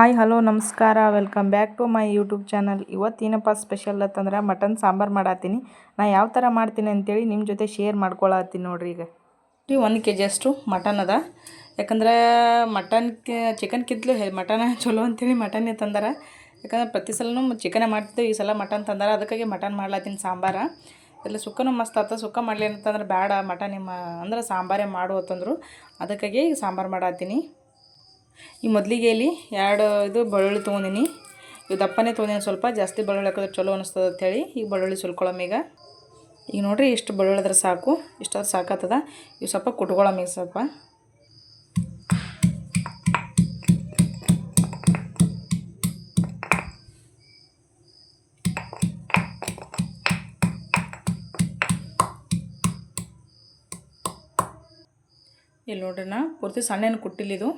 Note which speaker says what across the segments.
Speaker 1: Hi, hello, ನಮಸ್ಕಾರ. Welcome back to my YouTube channel. ಇವತ್ತೇನಪ್ಪ special ಅಂತಂದ್ರೆ mutton sambar ಮಾಡತ್ತೀನಿ ನಾ ಯಾವ ಥರ ಮಾಡ್ತೀನಿ ಅಂತೇಳಿ ನಿಮ್ಮ ಜೊತೆ ಶೇರ್ ಮಾಡ್ಕೊಳತ್ತೀನಿ ನೋಡ್ರಿ ಈಗ. ಒಂದು ಕೆ ಜಿ ಅಷ್ಟು ಮಟನ್ ಅದ. ಯಾಕಂದ್ರೆ ಮಟನ್ ಚಿಕನ್ ಕಿದ್ಲು ಮಟನ ಚಲೋ ಅಂತೇಳಿ ಮಟನ್ನೇ ತಂದಾರ. ಯಾಕಂದ್ರೆ ಪ್ರತಿ ಸಲನು ಚಿಕನೇ ಮಾಡ್ತಿದ್ದೆ ಈ ಸಲ ಮಟನ್ ತಂದಾರ. ಅದಕ್ಕಾಗಿ ಮಟನ್ ಮಾಡ್ಲತ್ತೀನಿ ಸಾಂಬಾರ. ಎಲ್ಲ ಸುಕ್ಕನೂ ಮಸ್ತ್ ಆತ, ಸುಕ್ಕ ಮಾಡಲಿ ಅಂತಂದ್ರೆ ಬೇಡ ಮಟನ್ ನಿಮ್ಮ, ಅಂದ್ರೆ ಸಾಂಬಾರೇ ಮಾಡು ಅಂತಂದ್ರು. ಅದಕ್ಕಾಗಿ ಸಾಂಬಾರು ಮಾಡತ್ತೀನಿ. ಈ ಮೊದಲಿಗೆ ಇಲ್ಲಿ ಎರಡು ಇದು ಬೆಳ್ಳುಳ್ಳಿ ತೊಗೊಂಡಿನಿ. ಇವು ದಪ್ಪನೇ ತೊಗೊಂಡಿನಿ ಸ್ವಲ್ಪ, ಜಾಸ್ತಿ ಬೆಳ್ಳುಳ್ಳಿ ಹಾಕಿದ್ರೆ ಚಲೋ ಅನಿಸ್ತದೆ ಅಂಥೇಳಿ ಈಗ ಬೆಳ್ಳುಳ್ಳಿ ಸುಲ್ಕೊಳಮ್ಮ ಈಗ. ಈಗ ನೋಡ್ರಿ ಇಷ್ಟು ಬೆಳ್ಳುಳ್ಳಿದ್ರೆ ಸಾಕು ಇಷ್ಟಾದ್ರೆ ಸಾಕಾಗ್ತದ ಇವು ಸ್ವಲ್ಪ ಕುಟ್ಕೊಳಮ್ಮ ಈಗ ಸ್ವಲ್ಪ. ಇಲ್ಲಿ ನೋಡ್ರಿ ನಾ ಪೂರ್ತಿ ಸಣ್ಣನ ಕುಟ್ಟಿಲ್ಲ ಇದು.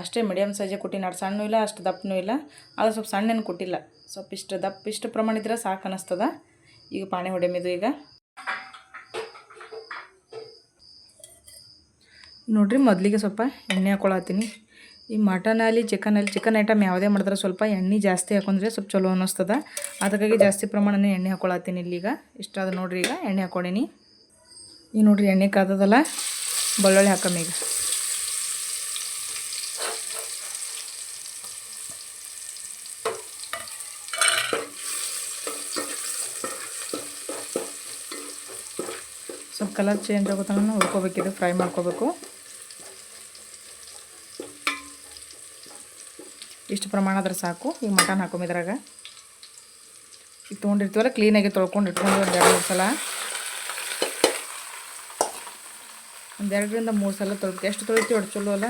Speaker 1: ಅಷ್ಟೇ ಮೀಡಿಯಮ್ ಸೈಜೇ ಕೊಟ್ಟಿನಿ ಅಷ್ಟು ಸಣ್ಣ ಇಲ್ಲ, ಅಷ್ಟು ದಪ್ಪನೂ ಇಲ್ಲ. ಅದು ಸ್ವಲ್ಪ ಸಣ್ಣೇನು ಕೊಟ್ಟಿಲ್ಲ. ಸ್ವಲ್ಪ ಇಷ್ಟು ದಪ್ಪ, ಇಷ್ಟು ಪ್ರಮಾಣ ಇದ್ರೆ ಸಾಕು ಅನ್ನಿಸ್ತದ ಈಗ ಪಾಣಿ ಹೊಡೆಮಿದು ಈಗ. ನೋಡ್ರಿ, ಮೊದಲಿಗೆ ಸ್ವಲ್ಪ ಎಣ್ಣೆ ಹಾಕೊಳತ್ತೀನಿ ಈ ಮಟನ್ ಚಿಕನಲ್ಲಿ ಚಿಕನ್ ಐಟಮ್ ಯಾವುದೇ ಮಾಡಿದ್ರೆ ಸ್ವಲ್ಪ ಎಣ್ಣೆ ಜಾಸ್ತಿ ಹಾಕೊಂಡ್ರೆ ಸ್ವಲ್ಪ ಚಲೋ ಅನ್ನಿಸ್ತದ ಅದಕ್ಕಾಗಿ ಜಾಸ್ತಿ ಪ್ರಮಾಣನೇ ಎಣ್ಣೆ ಹಾಕ್ಕೊಳತೀನಿ ಇಲ್ಲಿಗ ಇಷ್ಟ ಅದು ನೋಡ್ರಿ ಈಗ, ಎಣ್ಣೆ ಹಾಕೊಂಡೀನಿ ಈಗ ನೋಡ್ರಿ ಎಣ್ಣೆ ಕಾದದಲ್ಲ, ಬೆಳ್ಳುಳ್ಳಿ ಹಾಕಮ್ಮ ಕಲರ್ ಚೇಂಜ್ ಆಗೋ ತನಕ ಹುರ್ಕೋಬೇಕಿದು ಫ್ರೈ ಮಾಡ್ಕೋಬೇಕು. ಇಷ್ಟು ಆದ್ರೆ ಸಾಕು, ಈ ಮಟನ್ ಹಾಕೊಂಬಿದ್ರಾಗ ಈಗ ತೊಗೊಂಡಿರ್ತೀವಲ್ಲ ಕ್ಲೀನಾಗಿ ತೊಳ್ಕೊಂಡು ಇಟ್ಕೊಂಡು ಒಂದು ಎರಡು, ಮೂರು ಸಲ. ಒಂದೆರಡರಿಂದ ಮೂರು ಸಲ ತೊಳ್ತೀವಿ ಎಷ್ಟು ತೊಳಿತೀವಿ ಒಟ್ಟು ಚಲೋ ಅಲ್ಲ?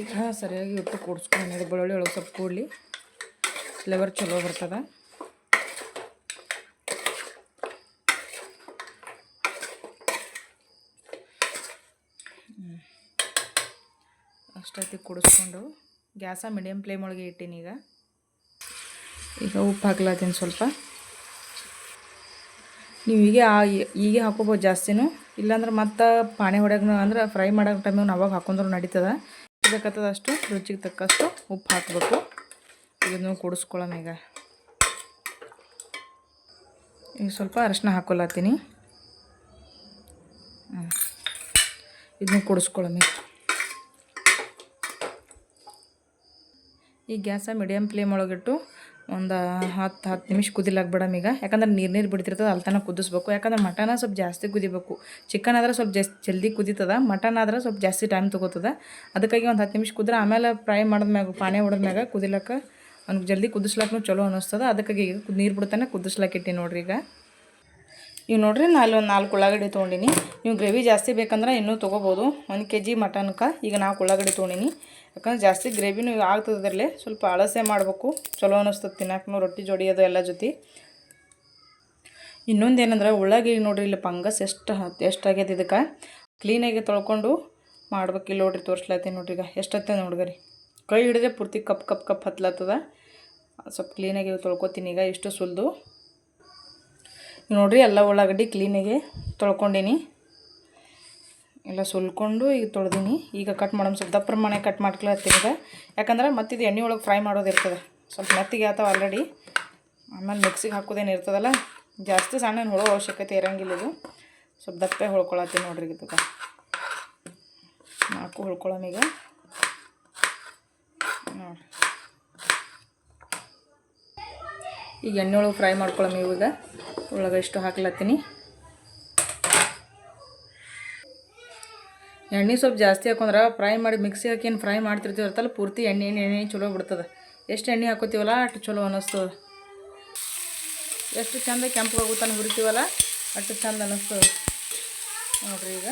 Speaker 1: ಈಗ ಸರಿಯಾಗಿ ಉಪ್ಪು ಕೂಡಿಸ್ಕೊಂಡು, ಬೆಳ್ಳುಳ್ಳಿ ಒಳಗೆ ಸ್ವಲ್ಪ ಕೂಡಲಿ. ಫ್ಲೇವರ್ ಚಲೋ ಬರ್ತದ. ಅಷ್ಟೊತ್ತಿಗೆ ಕುಡಿಸ್ಕೊಂಡು ಗ್ಯಾಸ ಮೀಡಿಯಮ್ ಫ್ಲೇಮ್ ಒಳಗೆ ಇಟ್ಟೀನಿ ಈಗ. ಈಗ ಉಪ್ಪು ಹಾಕ್ಲತ್ತೀನಿ ಸ್ವಲ್ಪ. ನೀವು ಹೀಗೆ ಈಗ ಹಾಕೋಬೋದು ಜಾಸ್ತಿನೂ. ಇಲ್ಲಾಂದ್ರೆ ಮತ್ತೆ ಪಾಣಿ ಹೊಡ್ಯಾಗ ಅಂದ್ರೆ ಫ್ರೈ ಮಾಡೋ ಟೈಮಿಗೆ ಅವಾಗ ಹಾಕೊಂಡ್ರು ನಡೀತದ. ಬೇಕಾಗ್ತದ ಅಷ್ಟು ರುಚಿಗೆ ತಕ್ಕಷ್ಟು ಉಪ್ಪು ಹಾಕಬೇಕು. ಇದನ್ನು ಈಗ. ಈಗ ಸ್ವಲ್ಪ ಅರಶಿನ ಹಾಕೊಳತ್ತೀನಿ. ಹ್ಞೂ ಇದನ್ನು ಕೂಡಿಸ್ಕೊಳ್ಳೋಣ ಈ ಗ್ಯಾಸ ಮೀಡಿಯಮ್ ಫ್ಲೇಮ್ ಒಳಗಿಟ್ಟು ಒಂದು ಹತ್ತು ಹತ್ತು ನಿಮಿಷ ಕುದಿಲಾಕ್ ಬಿಡಮ್ ಈಗ. ಯಾಕಂದ್ರೆ ನೀರು ನೀರು ಬಿಡ್ತಿರ್ತದೆ, ಅಲ್ಲಿ ತನಕ ಕುದಿಸ್ಬೇಕು. ಯಾಕಂದ್ರೆ ಮಟನ ಸ್ವಲ್ಪ ಜಾಸ್ತಿ ಕುದಿಬೇಕು. ಚಿಕನ್ ಆದ್ರೆ ಸ್ವಲ್ಪ ಜಾಸ್ತಿ ಜಲ್ದಿ ಕುದೀತದ ಮಟನ್ ಆದ್ರೆ ಸ್ವಲ್ಪ ಜಾಸ್ತಿ ಟೈಮ್ ತೊಗೋತದ. ಅದಕ್ಕಾಗಿ ಒಂದು ಹತ್ತು ನಿಮಿಷ ಕುದ್ರೆ ಆಮೇಲೆ ಫ್ರೈ ಮಾಡಿದ್ಮ್ಯಾಗ, ಪಾನಿ ಹೊಡೆದ್ಮ್ಯಾಗ ಕುದಿಲಕ್ಕ ಅವ್ನಿಗೆ ಜಲ್ದಿ ಕುದಿಸ್ಲಾಕೂ ಚಲೋ ಅನ್ನಿಸ್ತದ. ಅದಕ್ಕಾಗಿ ಈಗ ನೀರು ಬಿಡ್ತಾನೆ ಕುದಿಸ್ಲಾಕಿಟ್ಟಿ ನೋಡ್ರಿ ಈಗ. ಈಗ ನೋಡ್ರಿ, ನಾ ಅಲ್ಲಿ ಒಂದು ನಾಲ್ಕು ಉಳ್ಳಾಗಡ್ಡಿ ತೊಗೊಂಡಿನಿ. ನೀವು ಗ್ರೇವಿ ಜಾಸ್ತಿ ಬೇಕಂದ್ರೆ ಇನ್ನೂ ತೊಗೋಬೋದು. ಒಂದು ಕೆ ಜಿ ಮಟನ್ಕ ಈಗ ನಾಲ್ಕು ಉಳ್ಳಾಗಡ್ಡಿ ತೊಗೊಂಡಿನಿ. ಯಾಕಂದ್ರೆ ಜಾಸ್ತಿ ಗ್ರೇವಿನೂ ಅದರಲ್ಲಿ, ಸ್ವಲ್ಪ ಅಳಸೆ ಮಾಡಬೇಕು. ಚಲೋ ಅನ್ನಿಸ್ತದೆ ತಿನ್ನಕ್ಕೂ ರೊಟ್ಟಿ ಜೋಡಿ ಅದು ಎಲ್ಲ ಜೊತೆ. ಇನ್ನೊಂದು ಏನಂದ್ರೆ, ಉಳ್ಳಾಗಡ್ಡಿ ನೋಡ್ರಿ, ಇಲ್ಲಿ ಪಂಗಸ್ ಎಷ್ಟು ಎಷ್ಟು ಆಗ್ಯದ ಇದಕ್ಕೆ. ಕ್ಲೀನಾಗಿ ತೊಳ್ಕೊಂಡು ಇಲ್ಲಿ ನೋಡ್ರಿ, ತೋರಿಸ್ಲತ್ತೀನಿ ನೋಡ್ರಿ ಈಗ. ಎಷ್ಟತ್ತೆ ನೋಡ್ಗರಿ ಕೈ ಹಿಡಿದ್ರೆ ಪೂರ್ತಿ ಕಪ್ ಕಪ್ ಕಪ್ ಹತ್ಲತ್ತದ ಸ್ವಲ್ಪ ಕ್ಲೀನಾಗಿ ತೊಳ್ಕೊತೀನಿ ಈಗ, ಇಷ್ಟು ಸುಲಿದು. ನೋಡಿರಿ ಎಲ್ಲ ಉಳ್ಳಾಗಡ್ಡಿ ಕ್ಲೀನಾಗಿ ತೊಳ್ಕೊಂಡೀನಿ. ಎಲ್ಲ ಸುಲ್ಕೊಂಡು ಈಗ ತೊಳೆದೀನಿ. ಈಗ ಕಟ್ ಮಾಡೋಣ, ಸ್ವಲ್ಪ ದಪ್ಪ ಪ್ರಮಾಣ ಕಟ್ ಮಾಡ್ಕೊಳತ್ತೀನಿ ಈಗ. ಯಾಕಂದ್ರೆ ಮತ್ತಿದು ಎಣ್ಣೆ ಒಳಗೆ ಫ್ರೈ ಮಾಡೋದಿರ್ತದೆ ಸ್ವಲ್ಪ ಮೆತ್ತಿಗೆ ಆತಾವ ಆಲ್ರೆಡಿ ಆಮೇಲೆ ಮಿಕ್ಸಿಗೆ ಹಾಕೋದೇನು ಇರ್ತದಲ್ಲ, ಜಾಸ್ತಿ ಸಣ್ಣ ಹೊಳೋ ಅವಶ್ಯಕತೆ ಇರಂಗಿಲ್ಲ ಇದು. ಸ್ವಲ್ಪ ದಪ್ಪೆ ಹೊಳ್ಕೊಳತ್ತೀನಿ ನೋಡ್ರಿ ಇದಕ್ಕೆ. ನಾಲ್ಕು ಹೊಳ್ಕೊಳ್ಳೋಣ ಈಗ. ಈಗ ಎಣ್ಣೆ ಒಳಗೆ ಫ್ರೈ ಮಾಡ್ಕೊಳಮ್ಮ ಇವಾಗ. ಒಳಗೆ ಇಷ್ಟು ಹಾಕ್ಲತ್ತೀನಿ. ಎಣ್ಣೆ ಸ್ವಲ್ಪ ಜಾಸ್ತಿ ಹಾಕೊಂಡ್ರೆ ಫ್ರೈ ಮಾಡಿ ಮಿಕ್ಸಿ ಹಾಕಿ ಏನು ಫ್ರೈ ಮಾಡ್ತಿರ್ತೀವರ್ತಲ್ಲ ಪೂರ್ತಿ ಎಣ್ಣೆ ಎಣ್ಣೆ ಎಣ್ಣೆ ಚಲೋ ಬಿಡ್ತದೆ ಎಷ್ಟು ಎಣ್ಣೆ ಹಾಕೋತೀವಲ್ಲ, ಅಷ್ಟು ಚಲೋ ಅನ್ನಿಸ್ತದೆ ಎಷ್ಟು ಚಂದ ಕೆಂಪು ಹೋಗುತ್ತಾನೆ ಹುರಿತೀವಲ್ಲ, ಅಷ್ಟು ಚಂದ ಅನ್ನಿಸ್ತದೆ ನೋಡ್ರಿ ಈಗ.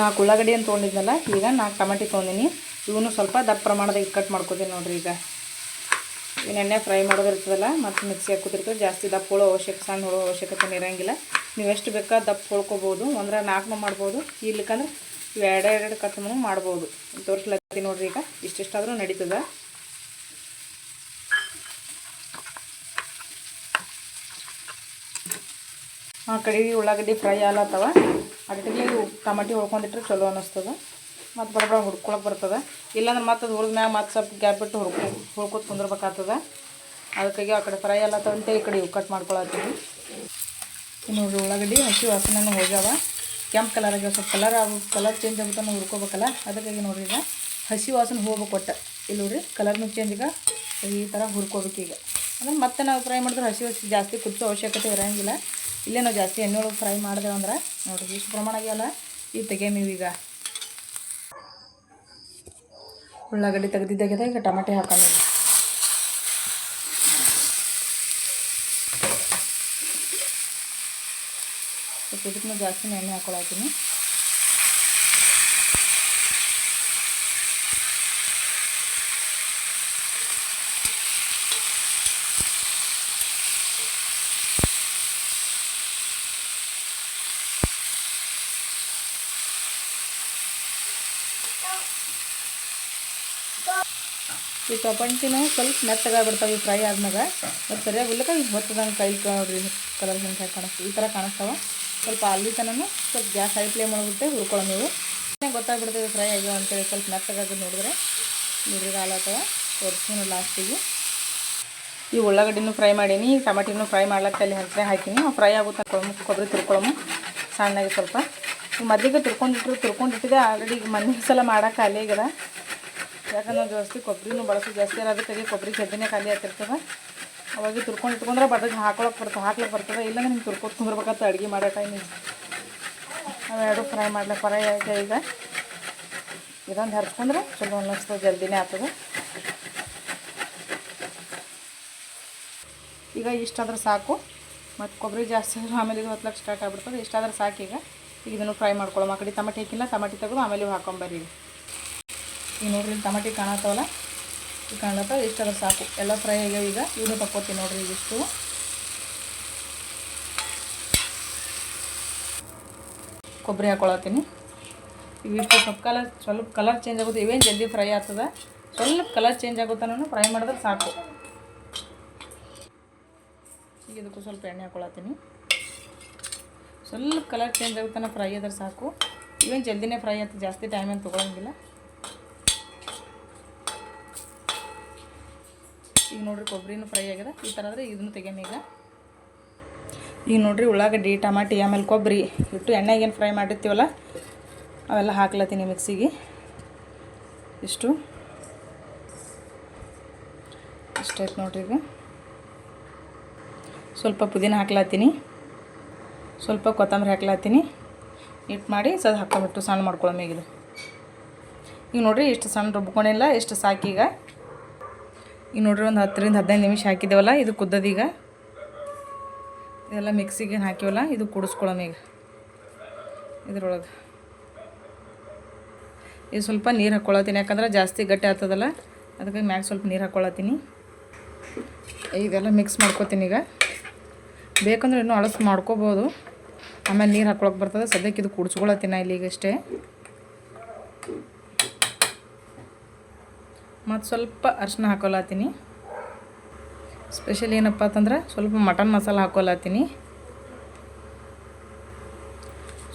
Speaker 1: ನಾಲ್ಕು ಉಳ್ಳಾಗಡ್ಡಿ ಅಂತ ತೊಗೊಂಡಿದ್ನಲ್ಲ, ಈಗ ನಾಲ್ಕು ಟಮಾಟಿ ತೊಗೊಂಡಿನಿ. ಇವನು ಸ್ವಲ್ಪ ದಪ್ಪ ಪ್ರಮಾಣದಾಗ ಕಟ್ ಮಾಡ್ಕೋತೀನಿ ನೋಡಿರಿ ಈಗ. ಇನ್ನು ಎಣ್ಣೆ ಫ್ರೈ ಮಾಡೋದಿರ್ತದಲ್ಲ, ಮತ್ತು ಮಿಕ್ಸಿ ಹಾಕೋದಿರ್ತದೆ ಜಾಸ್ತಿ ದಪ್ಪ ಹೋಳೋ ಅವಶ್ಯಕ, ಸಣ್ಣ ಹೋಳೋ ಅವಶ್ಯಕತೆ ಇರೋಂಗಿಲ್ಲ. ನೀವು ಎಷ್ಟು ಬೇಕಾದ ದಪ್ಪ ಹೊಳ್ಕೊಬೋದು ಅಂದ್ರೆ ನಾಲ್ಕನೂ ಮಾಡ್ಬೋದು ಇಲ್ಲಕ್ಕಂದ್ರೆ ಇವು ಎರಡು ಎರಡು ಕಟ್ ಮಾಡ್ಬೋದು. ತೋರಿಸ್ಲತ್ತೀನಿ ನೋಡ್ರಿ ಈಗ, ಇಷ್ಟಿಷ್ಟಾದರೂ ನಡೀತದೆ. ಆ ಕಡೆಗೆ ಉಳ್ಳಾಗಡ್ಡಿ ಫ್ರೈ ಆಲತ್ತವ. ಅಡಿಗೆ ಟಮಾಟಿ ಹುಳ್ಕೊಂಡಿಟ್ರೆ ಚಲೋ ಅನ್ನಿಸ್ತದೆ. ಮತ್ತು ಬಡ ಬಡ ಹುರ್ಕೊಳಕ್ಕೆ ಬರ್ತದೆ. ಇಲ್ಲಾಂದ್ರೆ ಮತ್ತೆ ಅದು ಹುರಿದ ಮ್ಯಾಗ ಮತ್ತೆ ಸ್ವಲ್ಪ ಗ್ಯಾಪ್ ಬಿಟ್ಟು ಹುರ್ಕೊ, ಹುರ್ಕೊತ ಕುಂದಿರ್ಬೇಕಾಗ್ತದೆ. ಅದಕ್ಕಾಗಿ ಆ ಕಡೆ ಫ್ರೈ ಎಲ್ಲ ಆಲತ್ತವಂತೆ ಈ ಕಡೆ ಕಟ್ ಮಾಡ್ಕೊಳತ್ತೀವಿ. ಇನ್ನು ಉಳ್ಳಾಗಡ್ಡಿ, ಹಸಿ ವಾಸನೆನೂ ಹೋಗ್ಯಾವ. ಕೆಂಪು ಕಲರ್ ಆಗ್ಯಾವ. ಸ್ವಲ್ಪ ಕಲರ್ ಆಗ ಕಲರ್ ಚೇಂಜ್ ಆಗುತ್ತೆ ನಾವು ಹುರ್ಕೋಬೇಕಲ್ಲ. ಅದಕ್ಕಾಗಿ ನೋಡ್ರಿ ಈಗ ಹಸಿ ವಾಸನೆ ಹೋಗ್ಬೇಕು ಒಟ್ಟು. ಇಲ್ಲಿ ನೋಡ್ರಿ ಕಲರ್ನು ಚೇಂಜ್ ಈಗ ಈ ಥರ ಹುರ್ಕೋಬೇಕು ಈಗ. ಅಂದ್ರೆ ಮತ್ತೆ ನಾವು ಫ್ರೈ ಮಾಡಿದ್ರೆ ಹಸಿ ಹಸಿ ಜಾಸ್ತಿ ಕುದಿಸೋ ಅವಶ್ಯಕತೆ ಇರೋಂಗಿಲ್ಲ. ಇಲ್ಲೇ ನಾವು ಜಾಸ್ತಿ ಎಣ್ಣೆ ಒಳಗೆ ಫ್ರೈ ಮಾಡಿದೆವು ಅಂದ್ರೆ ನೋಡಿರಿ ಇಷ್ಟು ಪ್ರಮಾಣ ಆಗ್ಯಾವಲ್ಲ ಈಗ ತೆಗೇಮೀವಿ ಈಗ ಉಳ್ಳಾಗಡ್ಡಿ ತೆಗೆದಿದ್ದಾಗಿದೆ ಈಗ ಟಮಾಟೆ ಹಾಕೊಂಡು ಇದಕ್ಕೂ ಜಾಸ್ತಿ ಎಣ್ಣೆ ಹಾಕೊಳತ್ತೀನಿ ಈ ಟೊಪಂಟಿನೂ ಸ್ವಲ್ಪ ಮೆತ್ತಗಾಗ್ಬಿಡ್ತಾವೆ ಫ್ರೈ ಆದ್ಮೇಲೆ ಮತ್ತು ಸರಿಯಾಗಿ ಉಲ್ಲಕ ಈಗ ಹೊತ್ತದಂಗೆ ಕೈ ನೋಡ್ರಿ ಕಲರ್ ಹಿಂಗೆ ಕಾಣಿಸ್ತೀವಿ ಈ ಥರ ಕಾಣಿಸ್ತಾವೆ. ಸ್ವಲ್ಪ ಅಲ್ಲಿ ತನೂ ಸ್ವಲ್ಪ ಗ್ಯಾಸ್ ಹೈ ಪ್ಲೇ ಮಾಡಿಬಿಟ್ಟೆ ಹುರ್ಕೊಳ್ಳೋ ನೀವು. ಗೊತ್ತಾಗ್ಬಿಡ್ತದೆ ಫ್ರೈ ಆಗ್ಯಾವ ಅಂತೇಳಿ ಸ್ವಲ್ಪ ಮೆತ್ತಗಾಗಿ ನೋಡಿದ್ರೆ. ನೀರಿಗೆ ಹಾಲತ್ತವ ತೋರಿಸ್ತೀನಿ ಲಾಸ್ಟಿಗೆ ಈ ಉಳ್ಳಾಗಡ್ಡಿನೂ ಫ್ರೈ ಮಾಡೀನಿ ಟಮಾಟಿನೂ ಫ್ರೈ ಮಾಡ್ಲಕ್ಕೆ ಅಲ್ಲಿ ಹಂಚನೆ ಹಾಕೀನಿ. ಫ್ರೈ ಆಗುತ್ತೆ ಕೊಬ್ಬರಿ ತಿರ್ಕೊಳಮು. ಸಣ್ಣಗೆ ಸ್ವಲ್ಪ. ಈ ಮದ್ದಿಗೆ ತಿರ್ಕೊಂಡಿಟ್ಟಿದೆ ಆಲ್ರೆಡಿ ಮೊನ್ನೆ ಸಲ ಮಾಡೋಕೆ ಖಾಲಿ ಆಗ್ಯದ ಯಾಕಂದ್ರೆ ಜಾಸ್ತಿ ಕೊಬ್ಬರಿನೂ ಬಳಸೋದು ಜಾಸ್ತಿ ಅದಕ್ಕಾಗಿ ಕೊಬ್ಬರಿ ಚಟ್ನಿನೇ ಖಾಲಿ ಆಗ್ತಿರ್ತದೆ. ಅವಾಗ ತುರ್ಕೊಂಡು ಇಟ್ಕೊಂಡ್ರೆ ಬರ್ತದೆ ಹಾಕೊಳಕ್ಕೆ ಬರ್ತದೆ ಹಾಕ್ಲಕ್ಕೆ ಬರ್ತದೆ. ಇಲ್ಲಾಂದ್ರೆ ನಿಮ್ಗೆ ತುರ್ಕೊತ್ ಕುಂದ್ರಬೇಕಂತ ಅಡುಗೆ ಮಾಡೋ ಟೈಮಿಗೆ ಅವೆರಡು ಫ್ರೈ ಮಾಡ್ಲಿಕ್ಕೆ ಫ್ರೈ ಆಗಿದೆ ಈಗ. ಇದೊಂದು ಹರ್ಸ್ಕೊಂಡ್ರೆ ಚಲೋ ಅನ್ನಿಸ್ತದೆ ಜಲ್ದಿನೇ ಆಗ್ತದೆ. ಈಗ ಇಷ್ಟಾದ್ರೆ ಸಾಕು. ಮತ್ತು ಕೊಬ್ಬರಿ ಜಾಸ್ತಿ ಆದರೂ ಆಮೇಲೆ ಇದು ಹೊತ್ತಲಕ್ಕೆ ಸ್ಟಾರ್ಟ್ ಆಗ್ಬಿಡ್ತದೆ. ಇಷ್ಟಾದ್ರೆ ಸಾಕು ಈಗ. ಈಗ ಇದನ್ನು ಫ್ರೈ ಮಾಡ್ಕೊಳ್ಳೋ ಆ ಟಮಾಟಿ ಹಾಕಿಲ್ಲ, ಟಮಾಟಿ ತೆಗೆದು ಆಮೇಲೆ ಹಾಕೊಂಬರ್ರಿ ಈಗ ನೋಡ್ರಿ ಟಮಾಟಿ ಕಾಣತ್ತವಲ್ಲ? ಈ ಕಾಣತ್ತ ಇಷ್ಟೆಲ್ಲ ಸಾಕು. ಎಲ್ಲ ಫ್ರೈ ಆಗ್ಯಾವ ಈಗ. ಇವನು ತಕ್ಕೋತೀನಿ ನೋಡ್ರಿ ಇದಿಷ್ಟು. ಕೊಬ್ಬರಿ ಹಾಕೊಳತ್ತೀನಿ. ಇವಿಷ್ಟು ಸ್ವಲ್ಪ ಕಲರ್ ಸ್ವಲ್ಪ ಕಲರ್ ಚೇಂಜ್ ಆಗುತ್ತೆ. ಇವೇನು ಜಲ್ದಿ ಫ್ರೈ ಆಗ್ತದೆ? ಸ್ವಲ್ಪ ಕಲರ್ ಚೇಂಜ್ ಆಗುತ್ತಾನು ಫ್ರೈ ಮಾಡಿದ್ರೆ ಸಾಕು. ಈಗ ಇದಕ್ಕೂ ಸ್ವಲ್ಪ ಎಣ್ಣೆ ಹಾಕೊಳತ್ತೀನಿ. ಸ್ವಲ್ಪ ಕಲರ್ ಚೇಂಜ್ ಆಗುತ್ತಾನ ಫ್ರೈ ಆದ್ರೆ ಸಾಕು. ಇವೇನು ಜಲ್ದಿನೇ ಫ್ರೈ ಆಗ್ತದೆ? ಜಾಸ್ತಿ ಟೈಮ್ ಏನು ತೊಗೊಳಂಗಿಲ್ಲ. ಈಗ ನೋಡ್ರಿ ಕೊಬ್ಬರಿನೂ ಫ್ರೈ ಆಗ್ಯದ ಈ ಥರ ಆದರೆ ಇದನ್ನು ತೆಗೆಯಮ ಈಗ. ಈಗ ನೋಡ್ರಿ ಉಳ್ಳಾಗಡ್ಡಿ, ಟಮಾಟಿ, ಆಮೇಲೆ ಕೊಬ್ಬರಿ ಇಟ್ಟು ಎಣ್ಣೆಗೇನು ಫ್ರೈ ಮಾಡಿರ್ತೀವಲ್ಲ, ಅವೆಲ್ಲ ಹಾಕ್ಲತ್ತೀನಿ ಮಿಕ್ಸಿಗೆ. ಇಷ್ಟು. ಇಷ್ಟಾಯ್ತು ನೋಡ್ರಿ ಈಗ. ಸ್ವಲ್ಪ ಪುದೀನ ಹಾಕ್ಲತ್ತೀನಿ. ಸ್ವಲ್ಪ ಕೊತ್ತಂಬರಿ ಹಾಕ್ಲತ್ತೀನಿ. ಇಟ್ಟು ಮಾಡಿ ಸದ್ ಹಾಕೊಂಬಿಟ್ಟು ಸಣ್ಣ ಮಾಡ್ಕೊಳ್ಳೋ ಇದು. ಈಗ ನೋಡ್ರಿ ಇಷ್ಟು ಸಣ್ಣ ರುಬ್ಕೊಂಡಿಲ್ಲ, ಇಷ್ಟು ಸಾಕೀಗ. ಈಗ ನೋಡ್ರಿ ಒಂದು ಹತ್ತರಿಂದ ಹದಿನೈದು ನಿಮಿಷ ಹಾಕಿದ್ದೇವಲ್ಲ, ಇದು ಕುದ್ದದೀಗ ಇದೆಲ್ಲ ಮಿಕ್ಸಿಗೆ ಹಾಕಿವಲ್ಲ, ಇದು ಕುಡಿಸ್ಕೊಳ್ಳೋಣ ಈಗ. ಇದ್ರೊಳಗೆ. ಇದು ಸ್ವಲ್ಪ ನೀರು ಹಾಕ್ಕೊಳತ್ತೀನಿ ಯಾಕಂದ್ರೆ ಜಾಸ್ತಿ ಗಟ್ಟಿ ಆಗ್ತದಲ್ಲ, ಅದಕ್ಕೆ ಮ್ಯಾಗ ಸ್ವಲ್ಪ ನೀರು ಹಾಕ್ಕೊಳತ್ತೀನಿ ಇದೆಲ್ಲ ಮಿಕ್ಸ್ ಮಾಡ್ಕೊತೀನಿ ಈಗ. ಬೇಕಂದ್ರೆ ಇನ್ನೂ ಅಳಸು ಮಾಡ್ಕೋಬೋದು. ಆಮೇಲೆ ನೀರು ಹಾಕ್ಕೊಳಕ್ಕೆ ಬರ್ತದೆ, ಸದ್ಯಕ್ಕೆ ಇದು ಕುಡಿಸ್ಕೊಳತ್ತೀನಿ ಇಲ್ಲಿ ಈಗ ಅಷ್ಟೇ. ಮತ್ತು ಸ್ವಲ್ಪ ಅರ್ಶಿನ ಹಾಕೊಳತ್ತೀನಿ ಸ್ಪೆಷಲ್ ಏನಪ್ಪ ಅಂತಂದ್ರೆ ಸ್ವಲ್ಪ ಮಟನ್ ಮಸಾಲ ಹಾಕೊಳತ್ತೀನಿ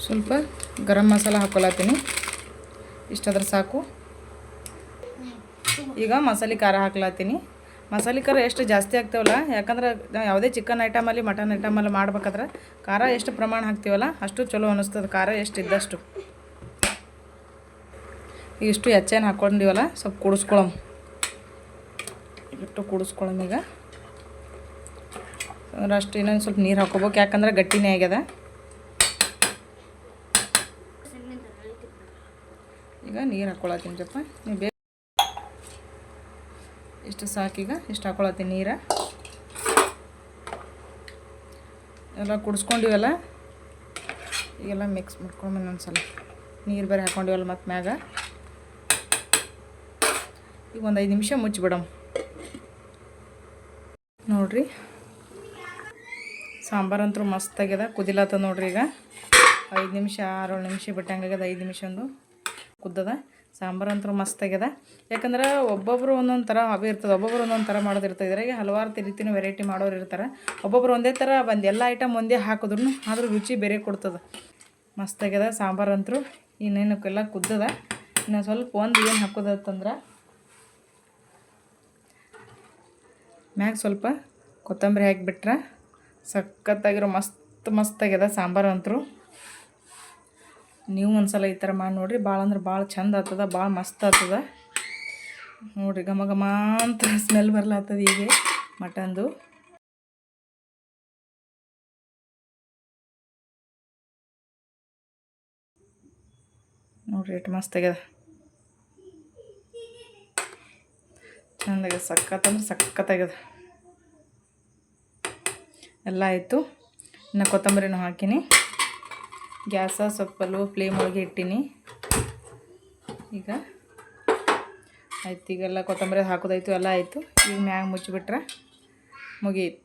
Speaker 1: ಸ್ವಲ್ಪ ಗರಂ ಮಸಾಲ ಹಾಕೊಳತ್ತೀನಿ ಇಷ್ಟಾದ್ರೆ ಸಾಕು. ಈಗ ಮಸಾಲೆ ಖಾರ ಹಾಕ್ಲತ್ತೀನಿ ಮಸಾಲೆ ಖಾರ ಎಷ್ಟು ಜಾಸ್ತಿ ಆಗ್ತಾವಲ್ಲ, ಯಾಕಂದ್ರೆ ಯಾವುದೇ ಚಿಕನ್ ಐಟಮಲ್ಲಿ ಮಟನ್ ಐಟಮಲ್ಲಿ ಮಾಡ್ಬೇಕಾದ್ರೆ ಖಾರ ಎಷ್ಟು ಪ್ರಮಾಣ ಹಾಕ್ತೀವಲ್ಲ, ಅಷ್ಟು ಚಲೋ ಅನ್ನಿಸ್ತದೆ ಖಾರ ಎಷ್ಟು ಇದ್ದಷ್ಟು. ಇಷ್ಟು ಹೆಚ್ಚೇನು ಹಾಕ್ಕೊಂಡಿವಲ್ಲ, ಸ್ವಲ್ಪ ಕುಡಿಸ್ಕೊಳಮ್ ಇಟ್ಟು ಕುಡಿಸ್ಕೊಳಮ್ ಈಗ. ಅಂದ್ರೆ ಅಷ್ಟು ಇನ್ನೊಂದು ಸ್ವಲ್ಪ ನೀರು ಹಾಕೋಬೇಕು, ಯಾಕಂದ್ರೆ ಗಟ್ಟಿನೇ ಆಗ್ಯದ. ಈಗ ನೀರು ಹಾಕ್ಕೊಳತ್ತೀನಿ ಜಪ್ಪ. ನೀವು ಬೇಕು ಇಷ್ಟು ಸಾಕೀಗ ಇಷ್ಟು ಹಾಕೊಳತ್ತೀನಿ ನೀರು. ಎಲ್ಲ ಕುಡಿಸ್ಕೊಂಡಿವಲ್ಲ, ಈಗೆಲ್ಲ ಮಿಕ್ಸ್ ಮಾಡ್ಕೊಂಡು ಇನ್ನೊಂದ್ಸಲ. ನೀರು ಬೇರೆ ಹಾಕ್ಕೊಂಡಿವಲ್ಲ ಮತ್ತು ಮ್ಯಾಗ. ಈಗ ಒಂದು ಐದು ನಿಮಿಷ ಮುಚ್ಚಿಬಿಡಮ್ ನೋಡ್ರಿ. ಸಾಂಬಾರಂತೂ ಮಸ್ತ್ ಆಗ್ಯದ ಕುದಿಲತ್ತದ ನೋಡ್ರಿ ಈಗ. ಐದು ನಿಮಿಷ, ಆರೇಳು ನಿಮಿಷ ಬಿಟ್ಟಂಗಾಗ್ಯದ ಐದು ನಿಮಿಷ ಒಂದು ಕುದ್ದದ. ಸಾಂಬಾರು ಅಂತೂ ಮಸ್ತ್ ಆಗ್ಯದ. ಯಾಕಂದ್ರೆ ಒಬ್ಬೊಬ್ರು ಒಂದೊಂದು ಥರ ಹಬ್ಬ ಇರ್ತದೆ, ಒಬ್ಬೊಬ್ರು ಒಂದೊಂದು ಥರ ಮಾಡೋದಿರ್ತದೆ ಇದ್ರಾಗೆ ಹಲವಾರು ರೀತಿಯೂ ವೆರೈಟಿ ಮಾಡೋರು ಇರ್ತಾರೆ. ಒಬ್ಬೊಬ್ರು ಒಂದೇ ಥರ ಬಂದು ಎಲ್ಲ ಐಟಮ್ ಒಂದೇ ಹಾಕಿದ್ರು ಆದರೂ ರುಚಿ ಬೇರೆ ಕೊಡ್ತದೆ. ಮಸ್ತ್ ಆಗ್ಯದ ಸಾಂಬಾರು ಅಂತೂ. ಇನ್ನೇನಕ್ಕೆಲ್ಲ ಕುದ್ದದ. ಇನ್ನು ಸ್ವಲ್ಪ ಒಂದು ಏನು ಹಾಕೋದತ್ತಂದ್ರೆ ಮ್ಯಾಗ ಸ್ವಲ್ಪ ಕೊತ್ತಂಬರಿ ಹಾಕಿಬಿಟ್ರೆ ಸಖತ್ತಾಗಿರೋ ಮಸ್ತ್ ಮಸ್ತ್ ಆಗ್ಯದ ಸಾಂಬಾರು ಅಂತೂ. ನೀವು ಒಂದ್ಸಲ ಈ ಥರ ಮಾಡಿ ನೋಡಿರಿ, ಭಾಳ ಅಂದ್ರೆ ಭಾಳ ಚಂದ ಆಗ್ತದ, ಭಾಳ ಮಸ್ತ್ ಆಗ್ತದ. ನೋಡಿರಿ, ಘಮ ಘಮ ಅಂತ ಸ್ಮೆಲ್ ಬರ್ಲಾಗ್ತದ ಈಗ ಮಟನ್ದು. ನೋಡಿರಿ, ಎಷ್ಟು ಮಸ್ತ್ ಆಗ್ಯದ. ಚಂದಾಗ್ಯದ ಸಖತ್ ಅಂದ್ರೆ ಎಲ್ಲ ಆಯಿತು. ಇನ್ನು ಕೊತ್ತಂಬರಿನೂ ಹಾಕಿನಿ. ಗ್ಯಾಸ ಸ್ವಲ್ಪ ಲೋ ಫ್ಲೇಮ್ ಒಳಗೆ ಇಟ್ಟಿನಿ. ಈಗ ಆಯ್ತು, ಈಗೆಲ್ಲ ಕೊತ್ತಂಬರಿ ಹಾಕೋದಾಯ್ತು, ಎಲ್ಲ ಆಯಿತು. ಈಗ ಮ್ಯಾಗ ಮುಚ್ಚಿಬಿಟ್ರೆ ಮುಗಿಯಿತು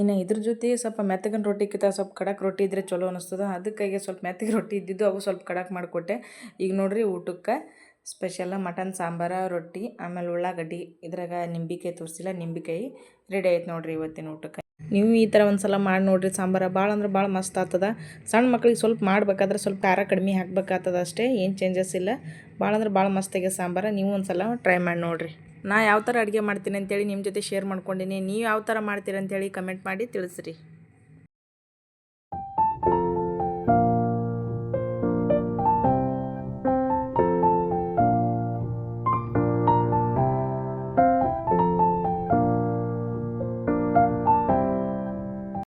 Speaker 1: ಇನ್ನು ಇದ್ರ ಜೊತೆ ಸ್ವಲ್ಪ ಮೆತ್ತಗಿನ ರೊಟ್ಟಿಕ್ಕಿಂತ ಸ್ವಲ್ಪ ಕಡಕ್ ರೊಟ್ಟಿ ಇದ್ದರೆ ಚಲೋ ಅನ್ನಿಸ್ತದೆ ಅದಕ್ಕಾಗಿ ಸ್ವಲ್ಪ ಮೆತ್ತಗೆ ರೊಟ್ಟಿ ಇದ್ದಿದ್ದು, ಅವು ಸ್ವಲ್ಪ ಕಡಕ್ ಮಾಡಿಕೊಟ್ಟೆ. ಈಗ ನೋಡ್ರಿ ಊಟಕ್ಕೆ ಸ್ಪೆಷಲ್ಲ ಮಟನ್, ಸಾಂಬಾರ, ರೊಟ್ಟಿ, ಆಮೇಲೆ ಉಳ್ಳಾಗಡ್ಡಿ. ಇದ್ರಾಗ ನಿಂಬಿಕಾಯಿ ತೋರಿಸಿಲ್ಲ, ನಿಂಬಿಕಾಯಿ ರೆಡಿ ಆಯ್ತು ನೋಡಿರಿ ಇವತ್ತಿನ ಊಟಕ್ಕೆ. ನೀವು ಈ ಥರ ಒಂದು ಸಲ ಮಾಡಿ ನೋಡ್ರಿ, ಸಾಂಬಾರ ಭಾಳ ಅಂದ್ರೆ ಭಾಳ ಮಸ್ತ್ ಆಗ್ತದ. ಸಣ್ಣ ಮಕ್ಳಿಗೆ ಸ್ವಲ್ಪ ಮಾಡ್ಬೇಕಾದ್ರೆ ಸ್ವಲ್ಪ ಖಾರ ಕಡಿಮೆ ಹಾಕ್ಬೇಕಾಗ್ತದ ಅಷ್ಟೇ, ಏನು ಚೇಂಜಸ್ ಇಲ್ಲ. ಭಾಳ ಅಂದ್ರೆ ಭಾಳ ಮಸ್ತಾಗೆ ಸಾಂಬಾರ, ನೀವು ಒಂದು ಸಲ ಟ್ರೈ ಮಾಡಿ ನೋಡ್ರಿ. ನಾ ಯಾವ ಥರ ಅಡುಗೆ ಮಾಡ್ತೀನಿ ಅಂತೇಳಿ ನಿಮ್ಮ ಜೊತೆ ಶೇರ್ ಮಾಡ್ಕೊಂಡಿನಿ. ನೀವು ಯಾವ ಥರ ಮಾಡ್ತೀರಂತೇಳಿ ಕಮೆಂಟ್ ಮಾಡಿ ತಿಳಿಸ್ರಿ.